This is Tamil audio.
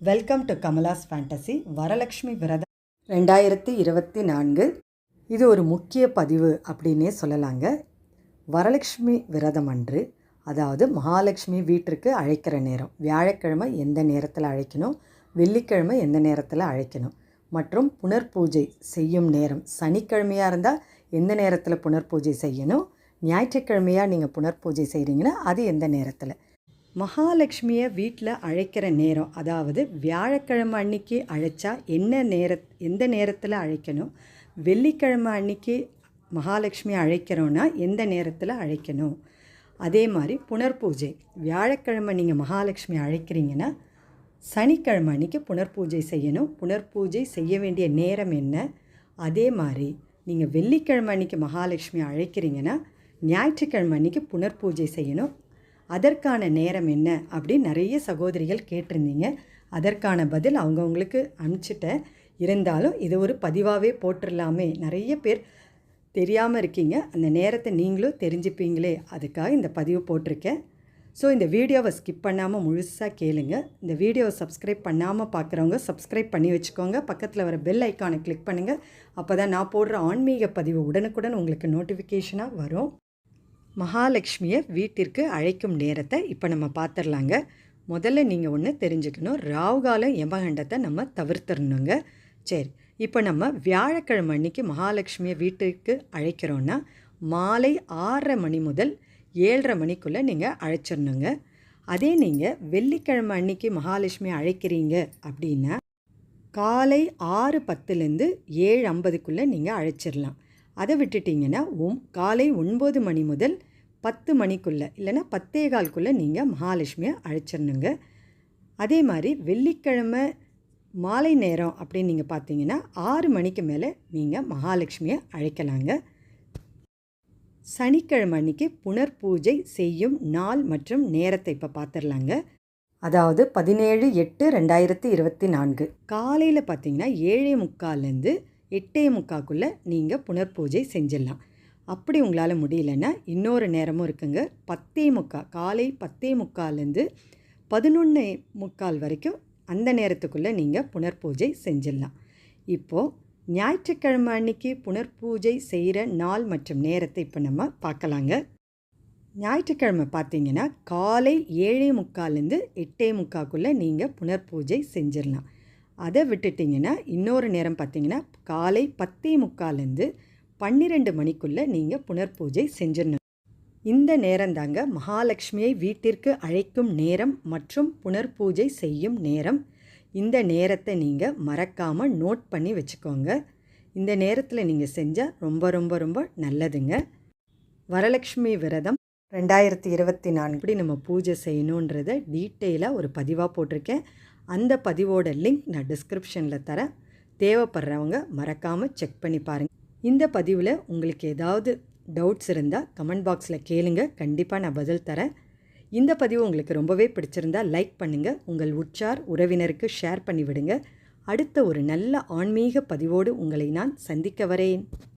Welcome to Kamala's fantasy Varalakshmi Vratham ரெண்டாயிரத்தி இருபத்தி நான்கு. இது ஒரு முக்கிய பதிவு அப்படின்னே சொல்லலாங்க. வரலக்ஷ்மி விரதம் அன்று அதாவது மகாலட்சுமி வீட்டிற்கு அழைக்கிற நேரம். வியாழக்கிழமை எந்த நேரத்தில் அழைக்கணும்? வெள்ளிக்கிழமை எந்த நேரத்தில் அழைக்கணும்? மற்றும் புனர்பூஜை செய்யும் நேரம். சனிக்கிழமையாக இருந்தால் எந்த நேரத்தில் புனர்பூஜை செய்யணும்? ஞாயிற்றுக்கிழமையாக நீங்கள் புனர்பூஜை செய்கிறீங்கன்னா அது எந்த நேரத்தில்? மகாலட்சுமியை வீட்டில் அழைக்கிற நேரம் அதாவது வியாழக்கிழமை அன்னைக்கு அழைச்சா என்ன நேர எந்த நேரத்தில் அழைக்கணும்? வெள்ளிக்கிழமை அன்னைக்கு மகாலட்சுமியை அழைக்கிறோன்னா எந்த நேரத்தில் அழைக்கணும்? அதே மாதிரி புனர்பூஜை வியாழக்கிழமை நீங்கள் மகாலட்சுமி அழைக்கிறீங்கன்னா சனிக்கிழமை அன்றைக்கி புனர்பூஜை செய்யணும். புனர்பூஜை செய்ய வேண்டிய நேரம் என்ன? அதே மாதிரி நீங்கள் வெள்ளிக்கிழமை அன்றைக்கி மகாலட்சுமி அழைக்கிறீங்கன்னா ஞாயிற்றுக்கிழமை அன்னைக்கு புனர்பூஜை செய்யணும். அதற்கான நேரம் என்ன? அப்படின்னு நிறைய சகோதரிகள் கேட்டிருந்தீங்க. அதற்கான பதில் அவங்கவுங்களுக்கு அனுப்பிச்சிட்டேன். இருந்தாலும் இது ஒரு பதிவாகவே போட்டுடலாமே நிறைய பேர் தெரியாமல் இருக்கீங்க. அந்த நேரத்தை நீங்களும் தெரிஞ்சுப்பீங்களே. அதுக்காக இந்த பதிவு போட்டிருக்கேன். ஸோ இந்த வீடியோவை ஸ்கிப் பண்ணாமல் முழுசாக கேளுங்க. இந்த வீடியோவை சப்ஸ்கிரைப் பண்ணாமல் பார்க்குறவங்க சப்ஸ்கிரைப் பண்ணி வச்சுக்கோங்க. பக்கத்தில் வர பெல் ஐக்கானை கிளிக் பண்ணுங்கள் அப்போ தான் நான் போடுற ஆன்மீக பதிவு உடனுக்குடன் உங்களுக்கு நோட்டிஃபிகேஷனாக வரும். மகாலட்சுமியை வீட்டிற்கு அழைக்கும் நேரத்தை இப்போ நம்ம பார்த்துடலாங்க முதல்ல நீங்கள் ஒன்று தெரிஞ்சுக்கணும். ராவுகால யமகண்டத்தை நம்ம தவிர்த்துடணுங்க சரி இப்போ நம்ம வியாழக்கிழமை அன்னைக்கு மகாலட்சுமியை வீட்டிற்கு அழைக்கிறோன்னா மாலை ஆறரை மணி முதல் ஏழரை மணிக்குள்ளே நீங்கள் அழைச்சிடணுங்க. அதே நீங்கள் வெள்ளிக்கிழமை அன்னைக்கு மகாலட்சுமி அழைக்கிறீங்க அப்படின்னா காலை ஆறு பத்துலேருந்து ஏழு ஐம்பதுக்குள்ளே நீங்கள் அழைச்சிடலாம். அதை விட்டுட்டிங்கன்னா ஒம் காலை ஒன்பது மணி முதல் பத்து மணிக்குள்ளே இல்லைன்னா பத்தே கால்குள்ளே நீங்கள் மகாலட்சுமியை அழைச்சிடணுங்க. அதே மாதிரி வெள்ளிக்கிழமை மாலை நேரம் அப்படின்னு நீங்கள் பார்த்தீங்கன்னா ஆறு மணிக்கு மேலே நீங்கள் மகாலட்சுமியை அழைக்கலாங்க. சனிக்கிழமை அன்னைக்கு புனர்பூஜை செய்யும் நாள் மற்றும் நேரத்தை இப்போ பார்த்துடலாங்க அதாவது பதினேழு எட்டு ரெண்டாயிரத்தி இருபத்தி நான்கு. காலையில் பார்த்தீங்கன்னா ஏழே முக்கால்லேருந்து எட்டே முக்காக்குள்ளே நீங்கள் புனர்பூஜை செஞ்சிடலாம். அப்படி உங்களால் முடியலன்னா இன்னொரு நேரமும் இருக்குங்க. பத்தே முக்கால் காலை பத்தே முக்கால்லேருந்து பதினொன்று முக்கால் வரைக்கும் அந்த நேரத்துக்குள்ளே நீங்கள் புனர்பூஜை செஞ்சிடலாம். இப்போது ஞாயிற்றுக்கிழமை அன்னைக்கு புனர்பூஜை செய்கிற நாள் மற்றும் நேரத்தை இப்போ நம்ம பார்க்கலாங்க. ஞாயிற்றுக்கிழமை பார்த்தீங்கன்னா காலை ஏழே முக்கால்லேருந்து எட்டே முக்காக்குள்ளே நீங்கள் புனர்பூஜை செஞ்சிடலாம் அதை விட்டுட்டிங்கன்னா இன்னொரு நேரம் பார்த்தீங்கன்னா காலை பத்தே முக்கால்லேருந்து பன்னிரெண்டு மணிக்குள்ளே நீங்கள் புனர்பூஜை செஞ்சிடணும் இந்த நேரம்தாங்க மகாலட்சுமியை வீட்டிற்கு அழைக்கும் நேரம் மற்றும் புனர்பூஜை செய்யும் நேரம். இந்த நேரத்தை நீங்கள் மறக்காமல் நோட் பண்ணி வச்சுக்கோங்க. இந்த நேரத்தில் நீங்கள் செஞ்சால் ரொம்ப ரொம்ப ரொம்ப நல்லதுங்க. வரலட்சுமி விரதம் ரெண்டாயிரத்தி இருபத்தி நான்கு இப்படி நம்ம பூஜை செய்யணுன்றத டீட்டெயிலாக ஒரு பதிவாக போட்டிருக்கேன். அந்த பதிவோட லிங்க் நான் டிஸ்கிரிப்ஷனில் தரேன். தேவைப்படுறவங்க மறக்காமல் செக் பண்ணி பாருங்கள் இந்த பதிவில் உங்களுக்கு ஏதாவது டவுட்ஸ் இருந்தால் கமெண்ட் பாக்ஸில் கேளுங்க. கண்டிப்பாக நான் பதில் தரேன். இந்த பதிவு உங்களுக்கு ரொம்பவே பிடிச்சிருந்தால் லைக் பண்ணுங்கள் உங்கள் உற்றார் உறவினருக்கு ஷேர் பண்ணிவிடுங்க. அடுத்த ஒரு நல்ல ஆன்மீக பதிவோடு உங்களை நான் சந்திக்க வரேன்.